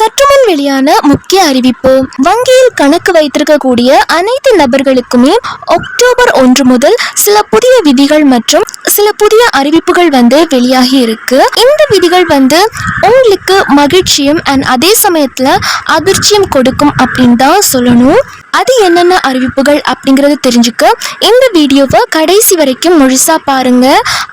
சற்றுமுன் வெளியான முக்கிய அறிவிப்பு. வங்கியில் கணக்கு வைத்திருக்கக்கூடிய அனைத்து நபர்களுக்குமே அக்டோபர் ஒன்று முதல் சில புதிய விதிகள் மற்றும் சில புதிய அறிவிப்புகள் வந்து வெளியாகி இருக்கு. இந்த விதிகள் வந்து உங்களுக்கு மகிழ்ச்சியும் அண்ட் அதே சமயத்துல அதிர்ச்சியும் கொடுக்கும் அப்படின்னு தான் சொல்லணும். அது என்னென்ன அறிவிப்புகள் அப்படிங்கிறத தெரிஞ்சுக்க இந்த வீடியோவை கடைசி வரைக்கும் முழுசாக பாருங்க.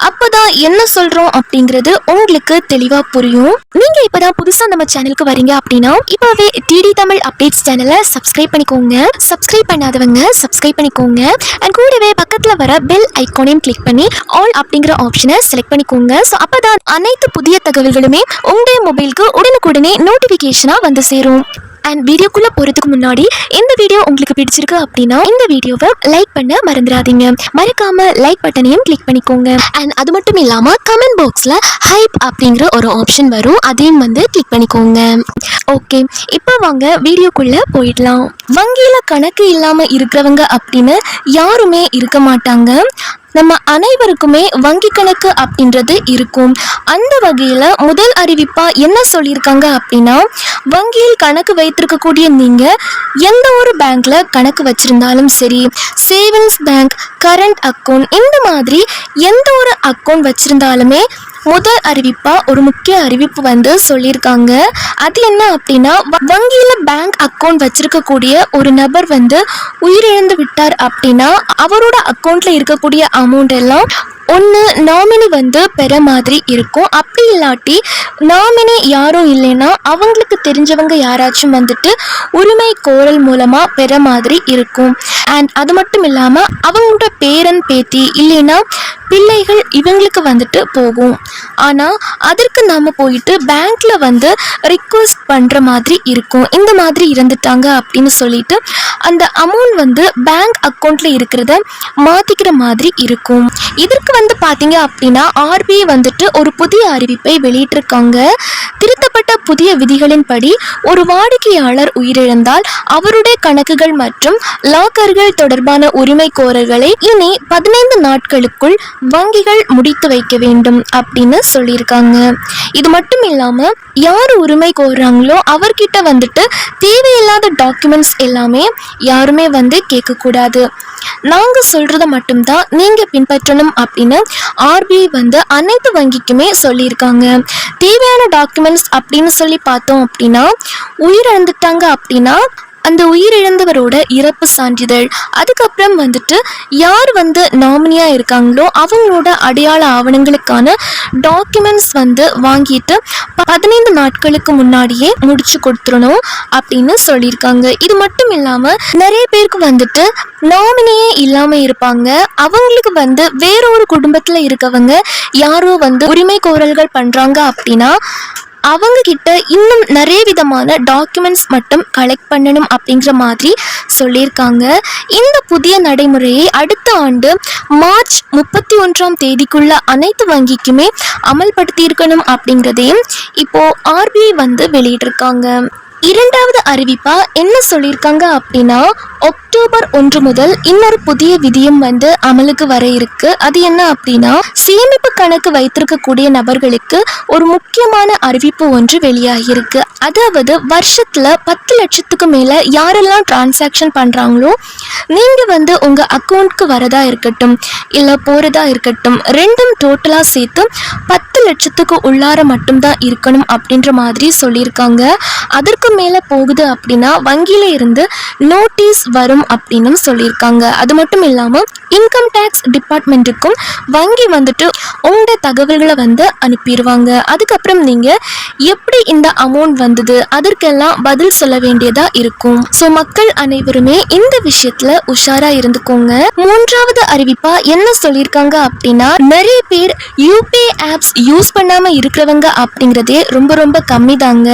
அப்பதான் என்ன சொல்கிறோம் அப்படிங்கிறது உங்களுக்கு தெளிவாக புரியும். நீங்கள் இப்போ தான் புதுசாக நம்ம சேனலுக்கு வரீங்க அப்படின்னா இப்போவே டிடி தமிழ் அப்டேட்ஸ் சேனலை சப்ஸ்கிரைப் பண்ணிக்கோங்க. சப்ஸ்கிரைப் பண்ணாதவங்க சப்ஸ்கிரைப் பண்ணிக்கோங்க. அண்ட் கூடவே பக்கத்தில் வர பெல் ஐகானையும் கிளிக் பண்ணி ஆல் அப்படிங்கிற ஆப்ஷனை செலக்ட் பண்ணிக்கோங்க. ஸோ அப்போ தான் அனைத்து புதிய தகவல்களுமே உங்களுடைய மொபைலுக்கு உடனுக்குடனே நோட்டிஃபிகேஷனாக வந்து சேரும். அண்ட் வீடியோக்குள்ள போறதுக்கு முன்னாடி இந்த வீடியோ உங்களுக்கு பிடிச்சிருக்கு அப்படின்னா இந்த வீடியோவை லைக் பண்ண மறந்துடாதீங்க. மறக்காம லைக் பட்டனையும் கிளிக் பண்ணிக்கோங்க. அண்ட் அது மட்டும் இல்லாம கமெண்ட் பாக்ஸ்ல ஹைப் அப்படிங்கிற ஒரு ஆப்ஷன் வரும். அதையும் வந்து கிளிக் பண்ணிக்கோங்க. ஓகே இப்போ வாங்க வீடியோக்குள்ள போயிடலாம். வங்கியில கணக்கு இல்லாம இருக்கிறவங்க அப்படின்னு யாருமே இருக்க மாட்டாங்க. நம்ம அனைவருக்குமே வங்கி கணக்கு அப்படின்றது இருக்கும். அந்த வகையில் முதல் அறிவிப்பாக என்ன சொல்லியிருக்காங்க அப்படின்னா வங்கியில் கணக்கு வைத்திருக்கக்கூடிய நீங்கள் எந்த ஒரு பேங்க்கில் கணக்கு வச்சிருந்தாலும் சரி சேவிங்ஸ் பேங்க் கரண்ட் அக்கௌண்ட் இந்த மாதிரி எந்த ஒரு அக்கௌண்ட் வச்சுருந்தாலுமே முதல் அறிவிப்பா ஒரு முக்கிய அறிவிப்பு வந்து சொல்லியிருக்காங்க. அது என்ன அப்படின்னா வ- வங்கியில பேங்க் அக்கௌண்ட் வச்சிருக்கக்கூடிய ஒரு நபர் வந்து உயிரிழந்து விட்டார் அப்படின்னா அவரோட அக்கௌண்ட்ல இருக்கக்கூடிய அமௌண்ட் எல்லாம் ஒன்று நாமினி வந்து பெற மாதிரி இருக்கும். அப்படி இல்லாட்டி நாமினி யாரும் இல்லைன்னா அவங்களுக்கு தெரிஞ்சவங்க யாராச்சும் வந்துட்டு உரிமை கோரல் மூலமாக பெற மாதிரி இருக்கும். அண்ட் அது மட்டும் இல்லாமல் அவங்களோட பேரன் பேத்தி இல்லைன்னா பிள்ளைகள் இவங்களுக்கு வந்துட்டு போகும். ஆனால் அதற்கு நாம் போயிட்டு பேங்க்கில் வந்து ரிக்வஸ்ட் பண்ணுற மாதிரி இருக்கும். இந்த மாதிரி இறந்துட்டாங்க அப்படின்னு சொல்லிட்டு அந்த அமௌண்ட் வந்து பேங்க் அக்கௌண்ட்டில் இருக்கிறத மாற்றிக்கிற மாதிரி இருக்கும். இதற்கு வந்து பார்த்தீங்க அப்படின்னா ஆர்பிஐ வந்துட்டு ஒரு புதிய அறிவிப்பை வெளியிட்டிருக்காங்க. திருத்தப்பட்ட புதிய விதிகளின்படி ஒரு வாடிக்கையாளர் உயிரிழந்தால் அவருடைய கணக்குகள் மற்றும் லாக்கர்கள் தொடர்பான உரிமை கோரல்களை இனி பதினைந்து நாட்களுக்குள் வங்கிகள் முடித்து வைக்க வேண்டும் அப்படின்னு சொல்லியிருக்காங்க. இது மட்டும் இல்லாமல் யார் உரிமை கோருறாங்களோ அவர்கிட்ட வந்துட்டு தேவையில்லாத டாக்குமெண்ட்ஸ் எல்லாமே யாருமே வந்து கேட்கக்கூடாது. நாங்கள் சொல்கிறத மட்டும்தான் நீங்கள் பின்பற்றணும் அப்படின்னு ஆர்பிஐ வந்து அனைத்து வங்கிக்குமே சொல்லியிருக்காங்க. தேவையான டாக்குமெண்ட்ஸ் அப்படின்னு சொல்லி பார்த்தோம் அப்படின்னா உயிரிழந்துட்டாங்க அப்படின்னா அந்த உயிரிழந்தவரோட இறப்பு சான்றிதழ். அதுக்கப்புறம் வந்துட்டு யார் வந்து நாமினியாக இருக்காங்களோ அவங்களோட அடையாள ஆவணங்களுக்கான டாக்குமெண்ட்ஸ் வந்து வாங்கிட்டு பதினைந்து நாட்களுக்கு முன்னாடியே முடிச்சு கொடுத்துடணும் அப்படின்னு சொல்லியிருக்காங்க. இது மட்டும் இல்லாமல் நிறைய பேருக்கு வந்துட்டு நாமினியே இல்லாமல் இருப்பாங்க. அவங்களுக்கு வந்து வேற ஒரு குடும்பத்தில் இருக்கவங்க யாரோ வந்து உரிமை கோரல்கள் பண்ணுறாங்க அப்படின்னா அவங்க கிட்ட இன்னும் நிறைய விதமான டாக்குமெண்ட்ஸ் மட்டும் கலெக்ட் பண்ணணும் அப்படிங்கிற மாதிரி சொல்லியிருக்காங்க. இந்த புதிய நடைமுறையை அடுத்த ஆண்டு மார்ச் முப்பத்தி ஒன்றாம் தேதிக்குள்ள அனைத்து வங்கிக்குமே அமல்படுத்தியிருக்கணும் அப்படிங்கிறதையும் இப்போ ஆர்பிஐ வந்து வெளியிட்டிருக்காங்க. இரண்டாவது அறிவிப்பா என்ன சொல்லியிருக்காங்க அப்படின்னா அக்டோபர் ஒன்று முதல் இன்னொரு புதிய விதியும் வந்து அமலுக்கு வர இருக்கு. அது என்ன அப்படின்னா சேமிப்பு கணக்கு வைத்திருக்கக்கூடிய நபர்களுக்கு ஒரு முக்கியமான அறிவிப்பு ஒன்று வெளியாகியிருக்கு. அதாவது வருஷத்துல பத்து லட்சத்துக்கு மேல யாரெல்லாம் டிரான்சாக்ஷன் பண்றாங்களோ நீங்க வந்து உங்க அக்கௌண்ட்க்கு வரதா இருக்கட்டும் இல்ல போறதா இருக்கட்டும் ரெண்டும் டோட்டலா சேர்த்து பத்து லட்சத்துக்கு உள்ளார மட்டும்தான் இருக்கணும் அப்படின்ற மாதிரி சொல்லியிருக்காங்க. அதற்கு மேலே போகுது அப்படின்னா வங்கியில இருந்து நோட்டீஸ் வரும் அப்படின்னு சொல்லியிருக்காங்க. அது மட்டும் இல்லாமல் இன்கம் டேக்ஸ் டிபார்ட்மெண்ட்டுக்கும் வங்கி வந்துட்டு உங்களோட தகவல்களை வந்து அனுப்பிடுவாங்க அதுக்கப்புறம் நீங்கள் எப்படி இந்த அமௌண்ட் வந்தது? அதற்கெல்லாம் பதில் சொல்ல வேண்டியதாக இருக்கும். ஸோ மக்கள் அனைவருமே இந்த விஷயத்துல உஷாராக இருந்துக்கோங்க. மூன்றாவது அறிவிப்பா என்ன சொல்லியிருக்காங்க அப்படின்னா நிறைய பேர் யூபிஐ ஆப்ஸ் யூஸ் யூஸ் பண்ணாமல் இருக்கிறவங்க அப்படிங்கிறதே ரொம்ப ரொம்ப கம்மி தாங்க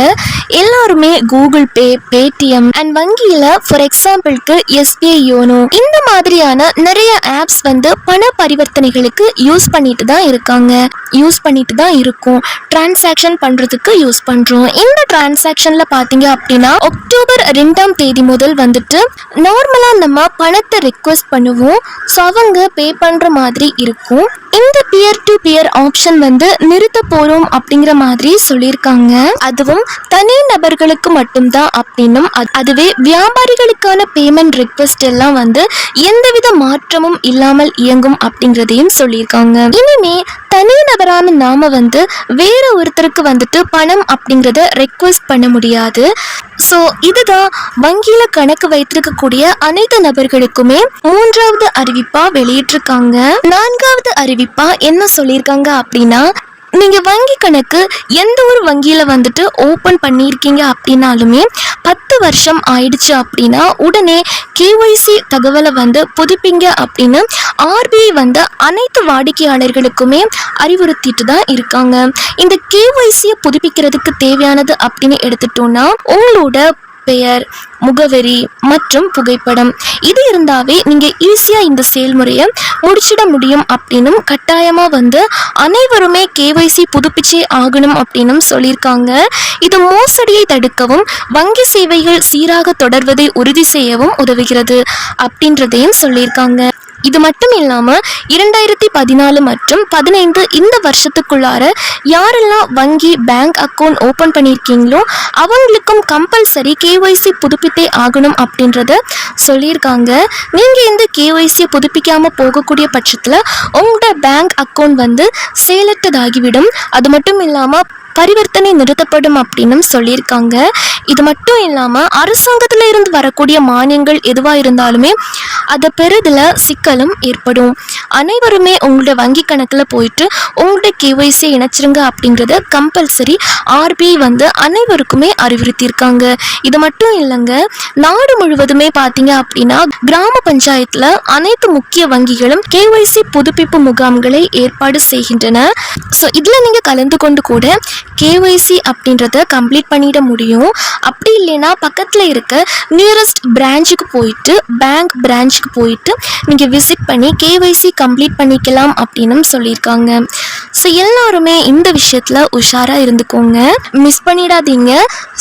எல்லாருமே கூகுள் பே பேடிஎம் அண்ட் வங்கியில் ஃபார் எக்ஸாம்பிளுக்கு எஸ்பிஐ யோனோ இந்த மாதிரியான நிறைய ஆப்ஸ் வந்து பண பரிவர்த்தனைகளுக்கு யூஸ் பண்ணிட்டு தான் இருக்காங்க. யூஸ் பண்ணிட்டு தான் இருக்கும். டிரான்சாக்ஷன் பண்ணுறதுக்கு யூஸ் பண்ணுறோம் இந்த டிரான்சாக்ஷனில் பார்த்தீங்க அப்படின்னா அக்டோபர் ரெண்டாம் தேதி முதல் வந்துட்டு நார்மலாக நம்ம பணத்தை ரெக்வஸ்ட் பண்ணுவோம். ஸோ அவங்க பே பண்ணுற மாதிரி இருக்கும். இந்த பியர் டு பியர் ஆப்ஷன் வந்து நிறுத்த போகிறோம் அப்படிங்கிற மாதிரி சொல்லியிருக்காங்க. அதுவும் தனி நபர்களுக்கு மட்டும்தான் அப்படின்னும். அது- அதுவே வியாபாரிகளுக்கான பேமெண்ட் ரிக்வஸ்ட் எல்லாம் வந்து எந்தவித மாற்றமும் இல்லாமல் இயங்கும் அப்படிங்கிறதையும் சொல்லியிருக்காங்க. இனிமே தனி நபரான நாம வந்து வேற ஒருத்தருக்கு வந்துட்டு பணம் அப்படிங்கிறத ரெக்வஸ்ட் பண்ண முடியாது. ஸோ இதுதான் வங்கியில கணக்கு வைத்திருக்கக்கூடிய அனைத்து நபர்களுக்குமே மூன்றாவது அறிவிப்பா வெளியிட்டிருக்காங்க. நான்காவது அறிவிப்பா என்ன சொல்லியிருக்காங்க அப்படின்னா நீங்கள் வங்கி கணக்கு எந்த ஒரு வங்கியில் வந்துட்டு ஓப்பன் பண்ணியிருக்கீங்க அப்படின்னாலுமே பத்து வருஷம் ஆயிடுச்சு அப்படின்னா உடனே கேஒய்சி தகவலை வந்து புதுப்பிங்க அப்படின்னு ஆர்பிஐ வந்து அனைத்து வாடிக்கையாளர்களுக்குமே அறிவுறுத்திட்டு தான் இருக்காங்க. இந்த கேஒய்சியை புதுப்பிக்கிறதுக்கு தேவையானது அப்படின்னு எடுத்துட்டோம்னா உங்களோட பெயர் முகவரி மற்றும் புகைப்படம். இது இருந்தாவே நீங்க ஈஸியா இந்த செயல்முறையை முடிச்சிட முடியும் அப்படின்னும் கட்டாயமா வந்து அனைவருமே கேவைசி புதுப்பிச்சே ஆகணும் அப்படின்னும் சொல்லியிருக்காங்க. இது மோசடியை தடுக்கவும் வங்கி சேவைகள் சீராக தொடர்வதை உறுதி செய்யவும் உதவுகிறது அப்படின்றதையும் சொல்லியிருக்காங்க. இது மட்டும் இல்லாம இரண்டாயிரத்தி பதினாலு மற்றும் பதினைந்து இந்த வருஷத்துக்குள்ளார யாரெல்லாம் வங்கி பேங்க் அக்கௌண்ட் ஓபன் பண்ணியிருக்கீங்களோ அவங்களுக்கும் கம்பல்சரி கேஒய்சி புதுப்பித்தே ஆகணும் அப்படின்றத சொல்லியிருக்காங்க. நீங்க இந்த கேஒய்சியை புதுப்பிக்காம போகக்கூடிய பட்சத்துல உங்களோட பேங்க் அக்கௌண்ட் வந்து செயலற்றதாகிவிடும் அது மட்டும் இல்லாம பரிவர்த்தனை நிறுத்தப்படும் அப்படின்னும் சொல்லியிருக்காங்க. இது மட்டும் இல்லாமல் அரசாங்கத்தில் இருந்து வரக்கூடிய மானியங்கள் எதுவாக இருந்தாலுமே அதை பெறுதில் சிக்கலும் ஏற்படும். அனைவருமே உங்களோட வங்கி கணக்கில் போயிட்டு உங்களோட கேஒய்சி இணைச்சிருங்க அப்படிங்கிறத கம்பல்சரி ஆர்பிஐ வந்து அனைவருக்குமே அறிவுறுத்தியிருக்காங்க. இது மட்டும் இல்லைங்க நாடு முழுவதுமே பார்த்தீங்க அப்படின்னா கிராம பஞ்சாயத்தில் அனைத்து முக்கிய வங்கிகளும் கேஒய்சி புதுப்பிப்பு முகாம்களை ஏற்பாடு செய்கின்றன. ஸோ இதில் நீங்கள் கலந்து கொண்டு கூட கேஒய்சி அப்படின்றத கம்ப்ளீட் பண்ணிட முடியும். அப்படி இல்லைன்னா பக்கத்தில் இருக்க நியரஸ்ட் பிரான்ச்சுக்கு போயிட்டு பேங்க் பிரான்ச்சுக்கு போயிட்டு நீங்கள் விசிட் பண்ணி கேஒய்சி கம்ப்ளீட் பண்ணிக்கலாம் அப்படின்னும் சொல்லியிருக்காங்க. ஸோ எல்லாருமே இந்த விஷயத்தில் உஷாராக இருந்துக்கோங்க. மிஸ் பண்ணிடாதீங்க.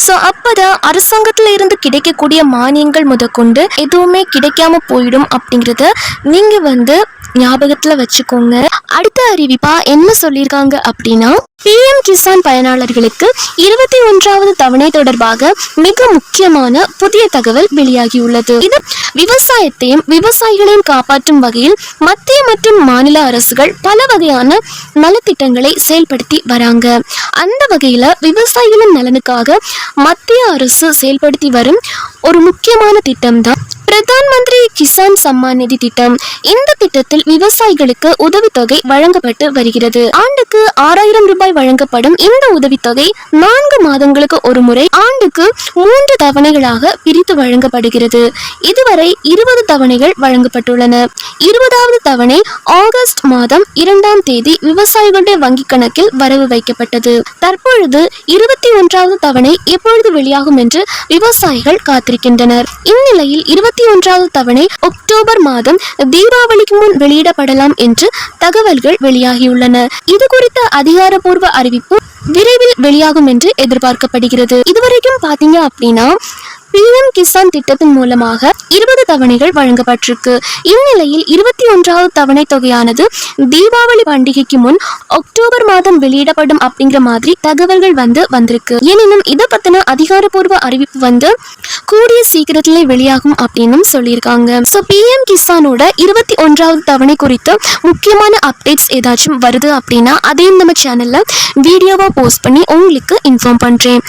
ஸோ அப்போ தான் அரசாங்கத்தில் இருந்து கிடைக்கக்கூடிய மானியங்கள் முதற்கொண்டு எதுவுமே கிடைக்காம போயிடும் அப்படிங்கிறத நீங்கள் வந்து ஞாபகத்தில் வச்சுக்கோங்க. அடுத்த அறிவிப்பா என்ன சொல்லியிருக்காங்க அப்படின்னா பிஎம் கிசான் பயனாளர்களுக்கு இருபத்தி ஒன்றாவது தவணை தொடர்பாக மிக முக்கியமான புதிய தகவல் வெளியாகியுள்ளது. இது விவசாயத்தையும் விவசாயிகளையும் காப்பாற்றும் வகையில் மத்திய மற்றும் மாநில அரசுகள் பல வகையான நலத்திட்டங்களை செயல்படுத்தி வராங்க. அந்த வகையில விவசாயிகளின் நலனுக்காக மத்திய அரசு செயல்படுத்தி வரும் ஒரு முக்கியமான திட்டம் தான் பிரதான் மந்திரி கிசான் சம்மான் நிதி திட்டம். இந்த திட்டத்தில் விவசாயிகளுக்கு உதவித்தொகை வழங்கப்பட்டு வருகிறது. ஆண்டுக்கு ஆறாயிரம் ரூபாய் வழங்கப்படும் இந்த உதவித்தொகை நான்கு மாதங்களுக்கு ஒரு முறை ஆண்டுக்கு மூன்று தவணைகளாக பிரித்து வழங்கப்படுகிறது. இதுவரை இருபது தவணைகள் வழங்கப்பட்டுள்ளன. இருபதாவது தவணை ஆகஸ்ட் மாதம் இரண்டாம் தேதி விவசாயிகளுடைய வங்கிக் கணக்கில் வரவு வைக்கப்பட்டது. தற்பொழுது இருபத்தி ஒன்றாவது தவணை எப்பொழுது வெளியாகும் என்று விவசாயிகள் காத்திருக்கின்றனர். இந்நிலையில் இருபத்தி ஒன்றாவது தவணை அக்டோபர் மாதம் தீபாவளிக்கு முன் வெளியிடப்படலாம் என்று தகவல்கள் வெளியாகியுள்ளன. இது குறித்த அதிகாரப்பூர்வ அறிவிப்பு விரைவில் வெளியாகும் என்று எதிர்பார்க்கப்படுகிறது. இதுவரைக்கும் பாத்தீங்க அப்படின்னா பிஎம் கிசான் திட்டத்தின் மூலமாக இருபது தவணைகள் வழங்கப்பட்டிருக்கு. இந்நிலையில் இருபத்தி ஒன்றாவது தவணை தொகையானது தீபாவளி பண்டிகைக்கு முன் அக்டோபர் மாதம் வெளியிடப்படும் அப்படிங்கிற மாதிரி தகவல்கள் வந்து வந்திருக்கு. எனினும் இதை பத்தின அதிகாரப்பூர்வ அறிவிப்பு வந்து கூடிய சீக்கிரத்திலே வெளியாகும் அப்படின்னும் சொல்லியிருக்காங்க. ஸோ பிஎம் கிசானோட இருபத்தி ஒன்றாவது தவணை குறித்து முக்கியமான அப்டேட்ஸ் ஏதாச்சும் வருது அப்படின்னா அதையும் நம்ம சேனல்ல வீடியோவா போஸ்ட் பண்ணி உங்களுக்கு இன்ஃபார்ம் பண்றேன்.